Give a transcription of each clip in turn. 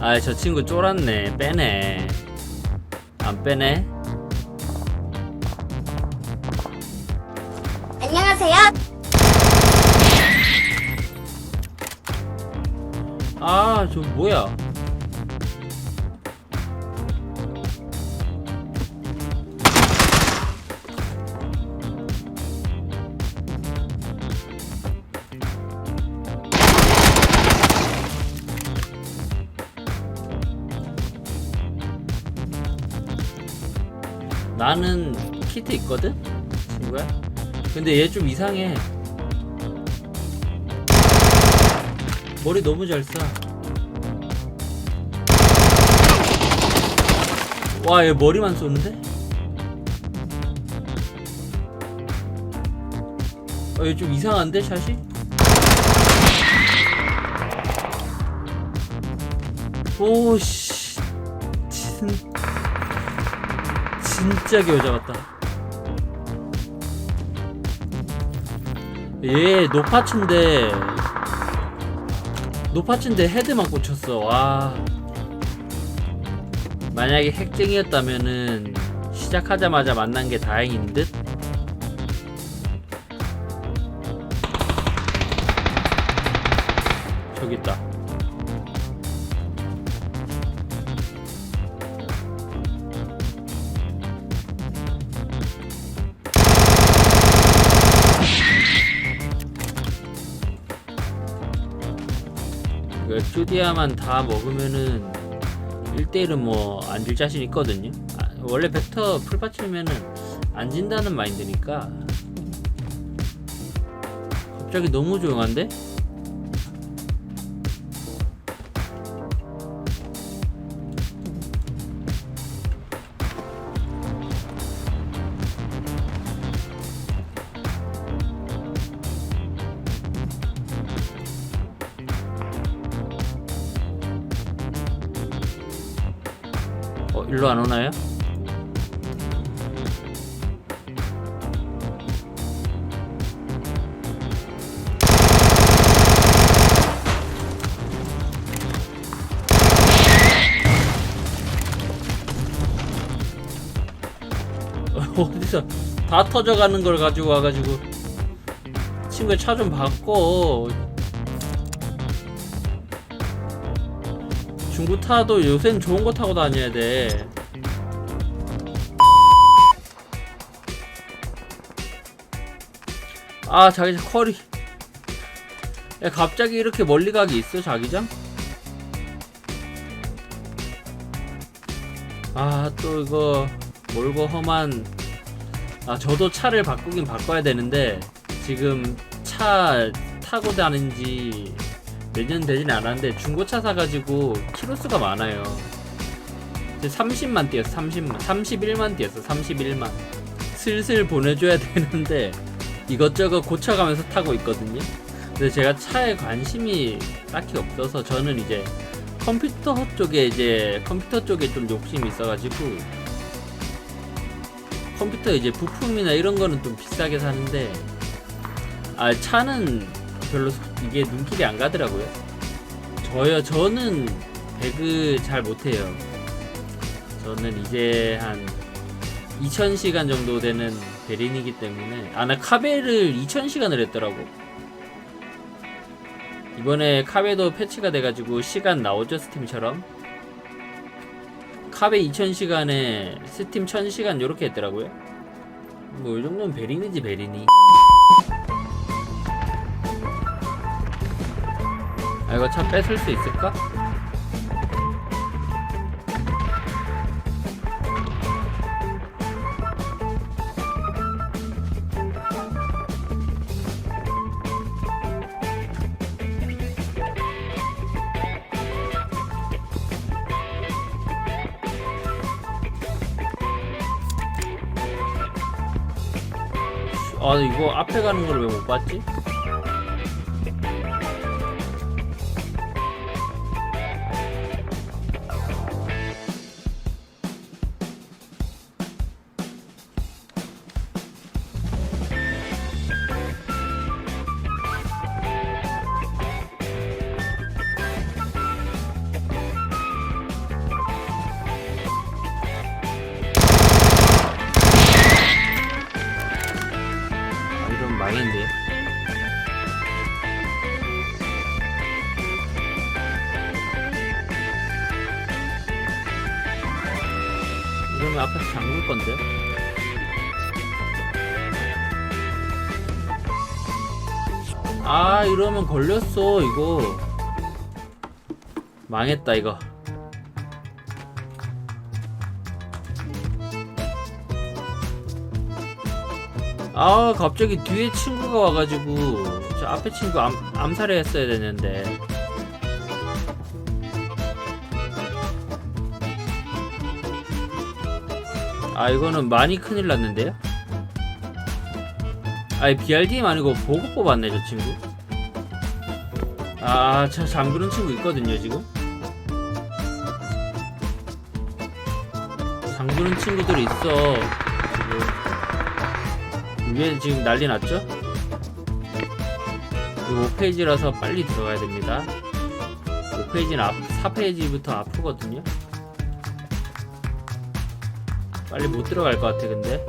아 저 친구 쫄았네. 빼네. 안 빼네? 안녕하세요. 아 저 뭐야 나는 키트 있거든 친구야 근데 얘 좀 이상해 머리 너무 잘 쏴. 와, 얘 머리만 쏘는데? 어, 얘 좀 이상한데, 샷이? 오, 씨. 진, 진짜 겨우 잡았다. 얘 노파츠인데 노파츠인데 헤드만 꽂혔어. 와. 만약에 핵쟁이였다면은 시작하자마자 만난 게 다행인 듯? 저기 있다 그 엑조디아만 다 먹으면은 1대1은 뭐 안 질 자신 있거든요. 아, 원래 벡터 풀받치면은 안 진다는 마인드니까. 갑자기 너무 조용한데? 어, 일로 안 오나요? 어디서 다 터져가는 걸 가지고 와가지고 친구의 차좀 바꿔 중고 타도 요새는 좋은 거 타고 다녀야 돼. 아 자기장 커리. 야 갑자기 이렇게 멀리 가기 있어 자기장? 아 또 이거 몰고 험한. 아 저도 차를 바꾸긴 바꿔야 되는데 지금 차 타고 다닌지 몇년 되진 않았는데 중고차 사가지고 키로수가 많아요. 이제 30만 뛰었어, 30만. 31만 뛰었어, 31만. 슬슬 보내줘야 되는데 이것저것 고쳐가면서 타고 있거든요. 근데 제가 차에 관심이 딱히 없어서 저는 이제 컴퓨터 쪽에 이제 컴퓨터 쪽에 좀 욕심이 있어가지고 컴퓨터 이제 부품이나 이런 거는 좀 비싸게 사는데 아 차는 별로 소- 이게 눈길이 안 가더라고요. 저요 저는 배그 잘 못해요. 저는 이제 한 2,000시간 정도 되는 대린이기 때문에 아 나 카베를 2,000시간을 했더라고. 이번에 카베도 패치가 돼가지고 시간 나오죠 스팀처럼. 카베 2,000시간에 스팀 1,000시간 요렇게 했더라고요. 뭐 이 정도면 베린이지 베린이. 아 이거 차 뺏을 수 있을까? 아 이거 앞에 가는 걸 왜 못 봤지? 건데. 아 이러면 걸렸어 이거. 망했다 이거. 아 갑자기 뒤에 친구가 와가지고 저 앞에 친구 암, 암살을 했어야 되는데 아 이거는 많이 큰일 났는데요? 아니 BRDM 아니고 보고 뽑았네 저 친구. 아저 잠그는 친구 있거든요 지금. 잠그는 친구들이 있어. 지금. 위에 지금 난리 났죠? 이거 5페이지라서 빨리 들어가야 됩니다. 5페이지는 앞, 4페이지부터 아프거든요 빨리 못 들어갈 것 같아 근데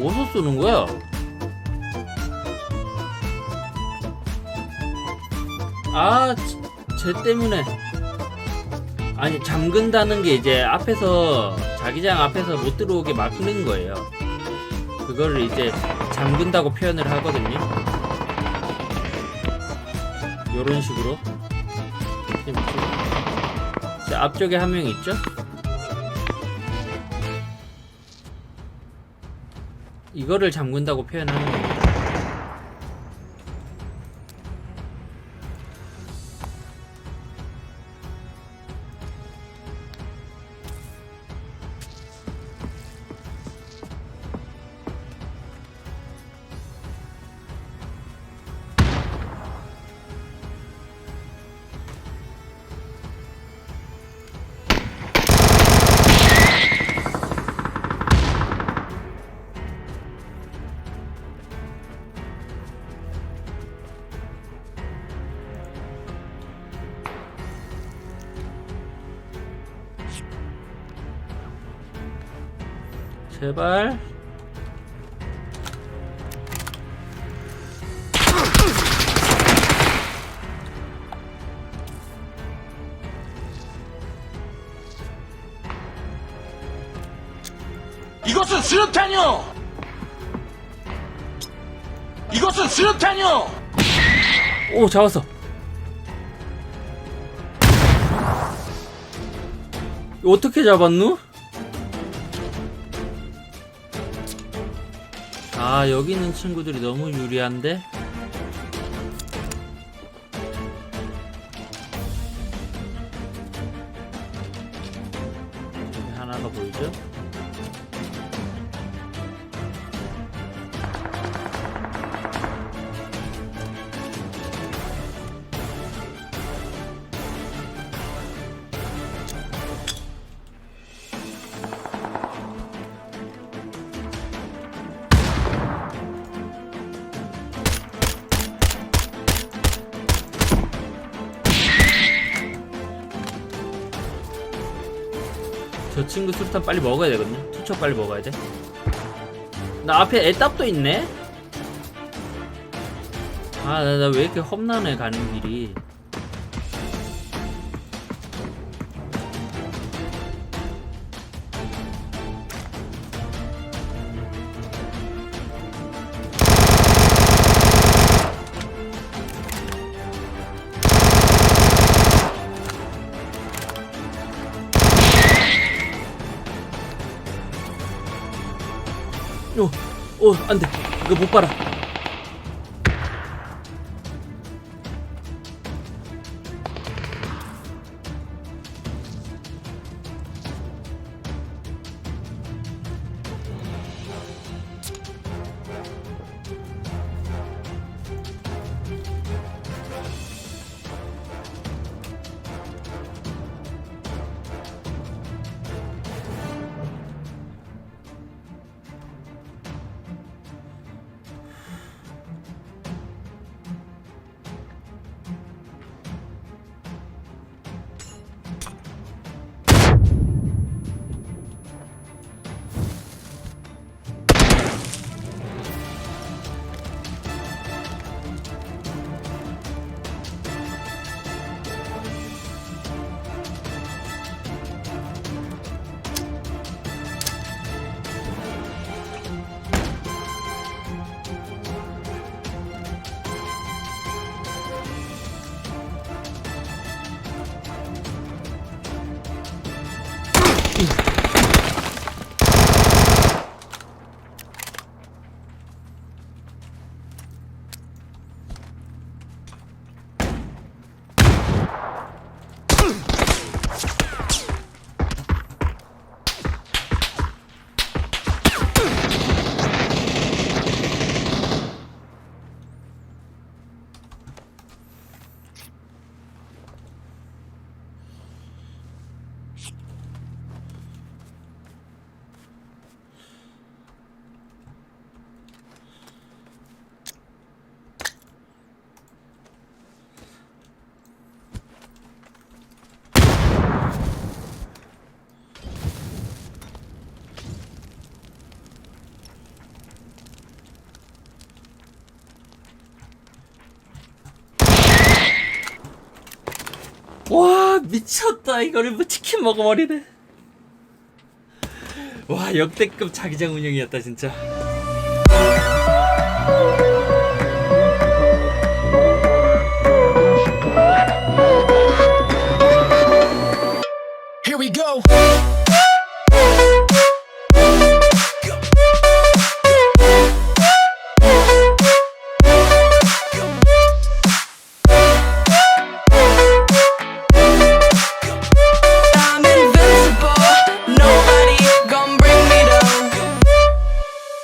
어디서 쏘는 거야? 아, 지- 쟤 때문에. 아니, 잠근다는 게 이제 앞에서, 자기장 앞에서 못 들어오게 막는 거예요. 그거를 이제 잠근다고 표현을 하거든요. 요런 식으로. 자, 앞쪽에 한 명 있죠? 이거를 잠근다고 표현하는 겁니다. 제발. 이것은 수류탄이요! 이것은 수류탄이요! 오, 잡았어. 어떻게 잡았누? 아, 여기 있는 친구들이 너무 유리한데? 여기 하나가 보이죠? 저 친구 수류탄 빨리 먹어야 되거든요. 투척 빨리 먹어야 돼. 나 앞에 애답도 있네? 아, 나, 이렇게 험난해, 가는 길이. 어, 안 돼. 이거 못 봐라. 와 미쳤다. 이거를 뭐 치킨 먹어버리네. 와 역대급 자기장 운영이었다 진짜